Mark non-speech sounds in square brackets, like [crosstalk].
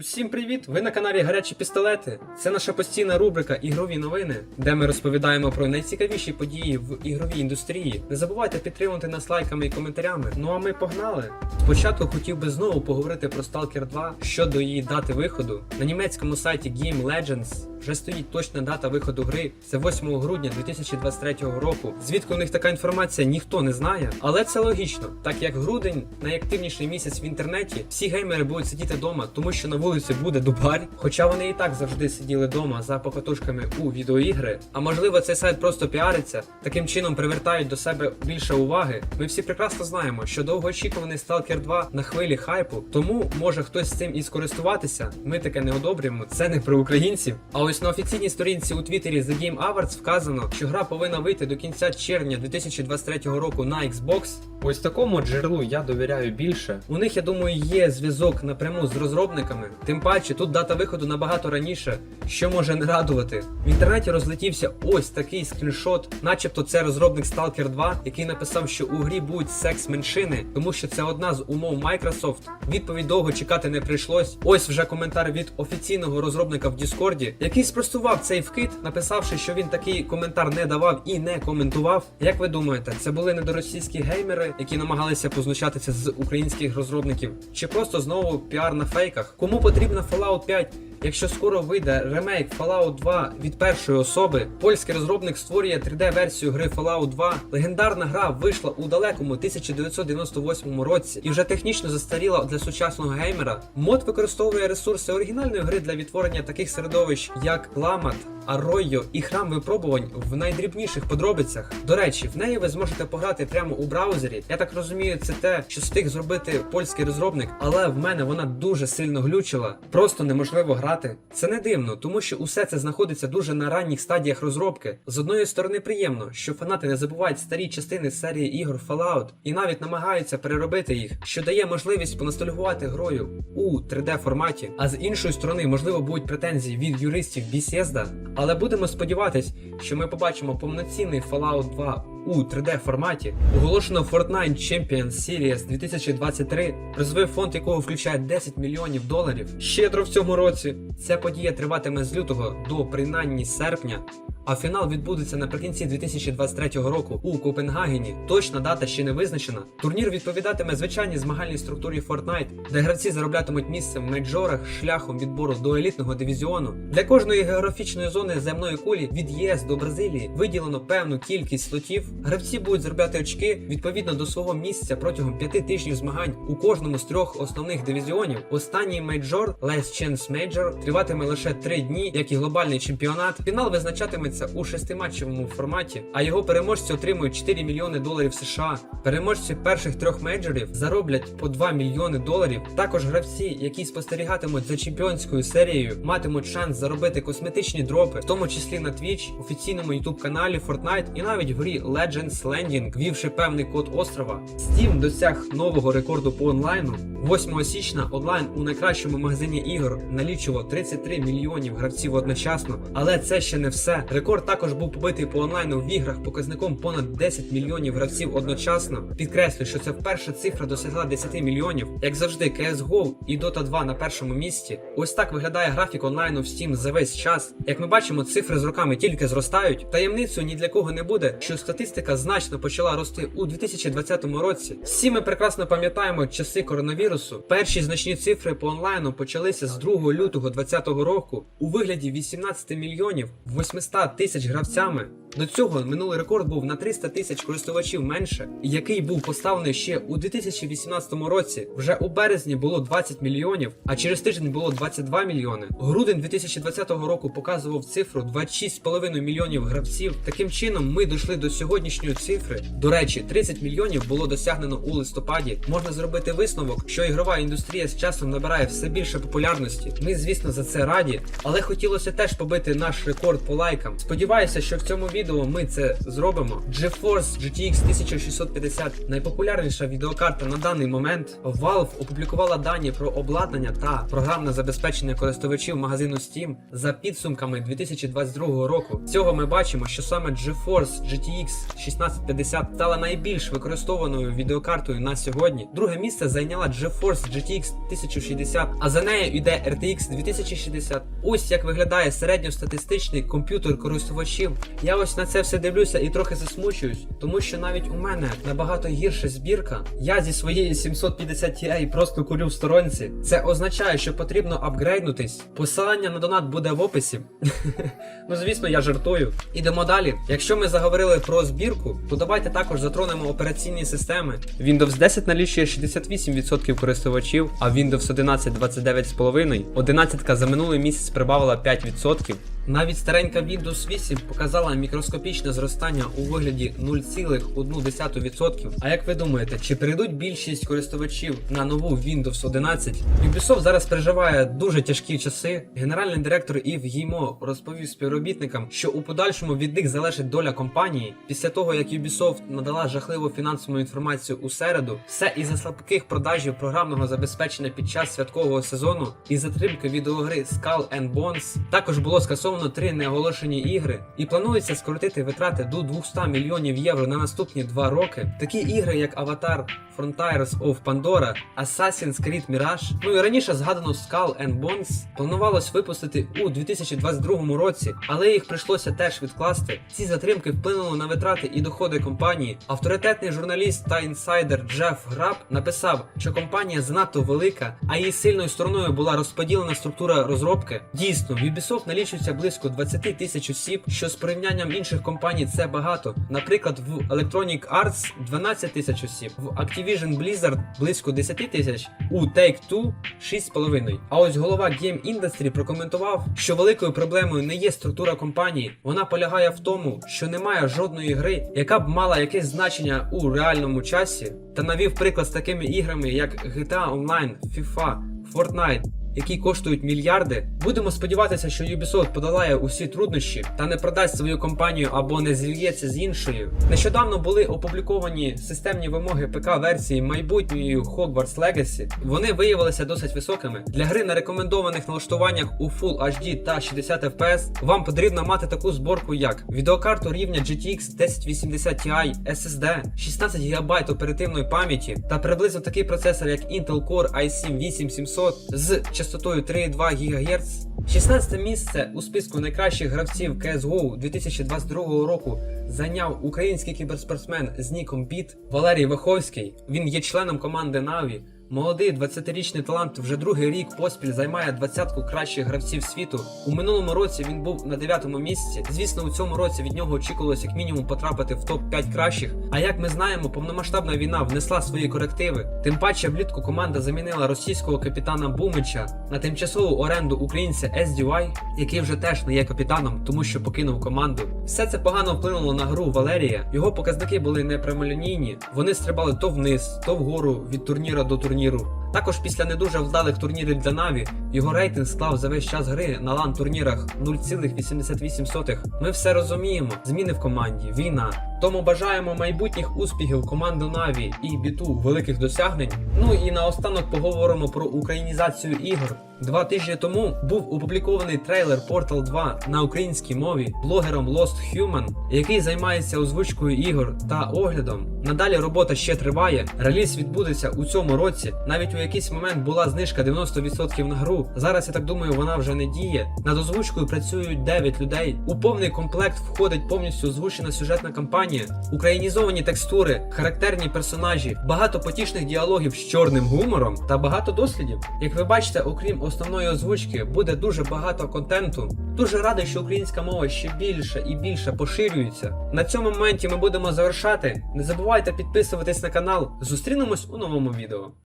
Усім привіт! Ви на каналі Гарячі Пістолети. Це наша постійна рубрика Ігрові новини, де ми розповідаємо про найцікавіші події в ігровій індустрії. Не забувайте підтримати нас лайками і коментарями. Ну а ми погнали! Спочатку хотів би знову поговорити про Stalker 2 щодо її дати виходу. На німецькому сайті Game Legends вже стоїть точна дата виходу гри. Це 8 грудня 2023 року. Звідки у них така інформація, ніхто не знає. Але це логічно, так як грудень найактивніший місяць в інтернеті, всі геймери будуть сидіти вдома, тому що на вулиці буде дубар. Хоча вони і так завжди сиділи вдома за покатушками у відеоігри. А можливо, цей сайт просто піариться, таким чином привертають до себе більше уваги. Ми всі прекрасно знаємо, що довгоочікуваний Stalker 2 на хвилі хайпу, тому може хтось цим і скористуватися. Ми таке не одобрюємо. Це не про українців. А ось на офіційній сторінці у Твіттері The Game Awards вказано, що гра повинна вийти до кінця червня 2023 року на Xbox. Ось такому джерелу я довіряю більше. У них, я думаю, є зв'язок напряму з розробниками. Тим паче, тут дата виходу набагато раніше, що може не радувати. В інтернеті розлетівся ось такий скріншот, начебто це розробник Stalker 2, який написав, що у грі будуть секс-меншини, тому що це одна з умов Microsoft. Відповідь довго чекати не прийшлось. Ось вже коментар від офіційного розробника в Діскорді, який спростував цей вкид, написавши, що він такий коментар не давав і не коментував. Як ви думаєте, це були недоросійські геймери, які намагалися познущатися з українських розробників, чи просто знову піар на фейках? Кому потрібна Fallout 5? Якщо скоро вийде ремейк Fallout 2 від першої особи, польський розробник створює 3D-версію гри Fallout 2. Легендарна гра вийшла у далекому 1998 році і вже технічно застаріла для сучасного геймера. Мод використовує ресурси оригінальної гри для відтворення таких середовищ, як Ламат, Арройо і храм випробувань в найдрібніших подробицях. До речі, в неї ви зможете пограти прямо у браузері. Я так розумію, це те, що встиг зробити польський розробник, але в мене вона дуже сильно глючила. Просто неможливо грати. Це не дивно, тому що усе це знаходиться дуже на ранніх стадіях розробки. З одної сторони, приємно, що фанати не забувають старі частини серії ігор Fallout і навіть намагаються переробити їх, що дає можливість поностальгувати грою у 3D форматі. А з іншої сторони, можливо, будуть претензії від юристів Bethesda, але будемо сподіватись, що ми побачимо повноцінний Fallout 2 у 3D форматі. Оголошено Fortnite Champions Series 2023, призовий фонд якого включає 10 мільйонів доларів. Щедро в цьому році. Ця подія триватиме з лютого до принаймні серпня. А фінал відбудеться наприкінці 2023 року у Копенгагені. Точна дата ще не визначена. Турнір відповідатиме звичайній змагальній структурі Fortnite, де гравці зароблятимуть місце в мейджорах шляхом відбору до елітного дивізіону. Для кожної географічної зони земної кулі від ЄС до Бразилії виділено певну кількість слотів. Гравці будуть заробляти очки відповідно до свого місця протягом п'яти тижнів змагань у кожному з трьох основних дивізіонів. Останній мейджор Last Chance Major триватиме лише три дні, як і глобальний чемпіонат. Фінал визначатиметься у шестиматчевому форматі, а його переможці отримують 4 мільйони доларів США. Переможці перших трьох мейджорів зароблять по 2 мільйони доларів. Також гравці, які спостерігатимуть за чемпіонською серією, матимуть шанс заробити косметичні дропи, в тому числі на Twitch, офіційному youtube каналі Fortnite і навіть в грі Legends Landing, ввівши певний код острова. Steam досяг нового рекорду по онлайну. 8 січня онлайн у найкращому магазині ігор налічував 33 мільйонів гравців одночасно, але це ще не все. Рекорд також був побитий по онлайну в іграх показником понад 10 мільйонів гравців одночасно. Підкреслю, що це вперша цифра досягла 10 мільйонів. Як завжди, CSGO і Dota 2 на першому місці. Ось так виглядає графік онлайну в Steam за весь час. Як ми бачимо, цифри з роками тільки зростають. Таємницею ні для кого не буде, що статистика значно почала рости у 2020 році. Всі ми прекрасно пам'ятаємо часи коронавірусу. Перші значні цифри по онлайну почалися з 2 лютого 2020 року у вигляді 18 мільйонів 800 тисяч гравцями. До цього минулий рекорд був на 300 тисяч користувачів менше, який був поставлений ще у 2018 році. Вже у березні було 20 мільйонів, а через тиждень було 22 мільйони. Грудень 2020 року показував цифру 26,5 мільйонів гравців. Таким чином, ми дійшли до сьогоднішньої цифри. До речі, 30 мільйонів було досягнено у листопаді. Можна зробити висновок, що ігрова індустрія з часом набирає все більше популярності. Ми, звісно, за це раді, але хотілося теж побити наш рекорд по лайкам. Сподіваюся, що в цьому відео ми це зробимо. GeForce GTX 1650 найпопулярніша відеокарта на даний момент. Valve опублікувала дані про обладнання та програмне забезпечення користувачів магазину Steam за підсумками 2022 року. З цього ми бачимо, що саме GeForce GTX 1650 стала найбільш використовуваною відеокартою на сьогодні. Друге місце зайняла GeForce GTX 1060, а за нею йде RTX 2060. Ось як виглядає середньостатистичний комп'ютер користувачів. Я ось на це все дивлюся і трохи засмучуюсь, тому що навіть у мене набагато гірша збірка. Я зі своєї 750 Ti просто курю в сторонці. Це означає, що потрібно апгрейднутись. Посилання на донат буде в описі. [laughs] ну звісно, я жартую. Ідемо далі. Якщо ми заговорили про збірку, то давайте також затронемо операційні системи. Windows 10 налічує 68% користувачів, а Windows 11 29,5%. 11 за минулий місяць прибавила 5%. Навіть старенька Windows 8 показала мікроскопічне зростання у вигляді 0,1%. А як ви думаєте, чи перейдуть більшість користувачів на нову Windows 11? Ubisoft зараз переживає дуже тяжкі часи. Генеральний директор Ів Гіймо розповів співробітникам, що у подальшому від них залежить доля компанії. Після того як Ubisoft надала жахливу фінансову інформацію у середу, все із-за слабких продажів програмного забезпечення під час святкового сезону і затримки відеогри Skull and Bones також було скасовано три неоголошені ігри, і планується скоротити витрати до 200 мільйонів євро на наступні два роки. Такі ігри, як Avatar Frontiers of Pandora, Assassin's Creed Mirage, ну і раніше згадано Skull and Bones, планувалось випустити у 2022 році, але їх прийшлося теж відкласти. Ці затримки вплинули на витрати і доходи компанії. Авторитетний журналіст та інсайдер Джеф Граб написав, що компанія занадто велика, а її сильною стороною була розподілена структура розробки. Дійсно, Ubisoft налічується близько 20 тисяч осіб, що з порівнянням інших компаній це багато. Наприклад, в Electronic Arts 12 тисяч осіб, в Activision Blizzard близько 10 тисяч, у Take-Two 6,5. А ось голова Game Industry прокоментував, що великою проблемою не є структура компанії, вона полягає в тому, що немає жодної гри, яка б мала якесь значення у реальному часі, та навів приклад з такими іграми, як GTA Online, FIFA, Fortnite. Які коштують мільярди, будемо сподіватися, що Ubisoft подолає усі труднощі та не продасть свою компанію або не зільється з іншою. Нещодавно були опубліковані системні вимоги ПК-версії майбутньої Hogwarts Legacy. Вони виявилися досить високими. Для гри на рекомендованих налаштуваннях у Full HD та 60 FPS вам потрібно мати таку зборку, як відеокарту рівня GTX 1080 Ti SSD, 16 ГБ оперативної пам'яті та приблизно такий процесор, як Intel Core i7 8700 з частотою 3,2 ГГц. 16 місце у списку найкращих гравців CSGO 2022 року зайняв український кіберспортсмен з ніком Біт Валерій Ваховський. Він є членом команди Наві. Молодий 20-річний талант вже другий рік поспіль займає двадцятку кращих гравців світу. У минулому році він був на дев'ятому місці. Звісно, у цьому році від нього очікувалось як мінімум потрапити в топ 5 кращих. А як ми знаємо, повномасштабна війна внесла свої корективи. Тим паче влітку команда замінила російського капітана Бумича на тимчасову оренду українця SDY, який вже теж не є капітаном, тому що покинув команду. Все це погано вплинуло на гру Валерія. Його показники були непрямолінійні. Вони стрибали то вниз, то вгору від турніра до турніру. Також після не дуже вдалих турнірів для Наві його рейтинг склав за весь час гри на лан турнірах 0,88. Ми все розуміємо. Зміни в команді, війна. Тому бажаємо майбутніх успіхів команду Наві і біту великих досягнень. Ну і наостанок поговоримо про українізацію ігор. Два тижні тому був опублікований трейлер Portal 2 на українській мові блогером Lost Human, який займається озвучкою ігор та оглядом. Надалі робота ще триває. Реліз відбудеться у цьому році. Навіть у якийсь момент була знижка 90% на гру. Зараз я так думаю, вона вже не діє. Над озвучкою працюють 9 людей. У повний комплект входить повністю озвучена сюжетна кампанія, українізовані текстури, характерні персонажі, багато потішних діалогів з чорним гумором та багато дослідів. Як ви бачите, окрім основної озвучки, буде дуже багато контенту. Дуже радий, що українська мова ще більше і більше поширюється. На цьому моменті ми будемо завершати. Не забувайте підписуватись на канал. Зустрінемось у новому відео.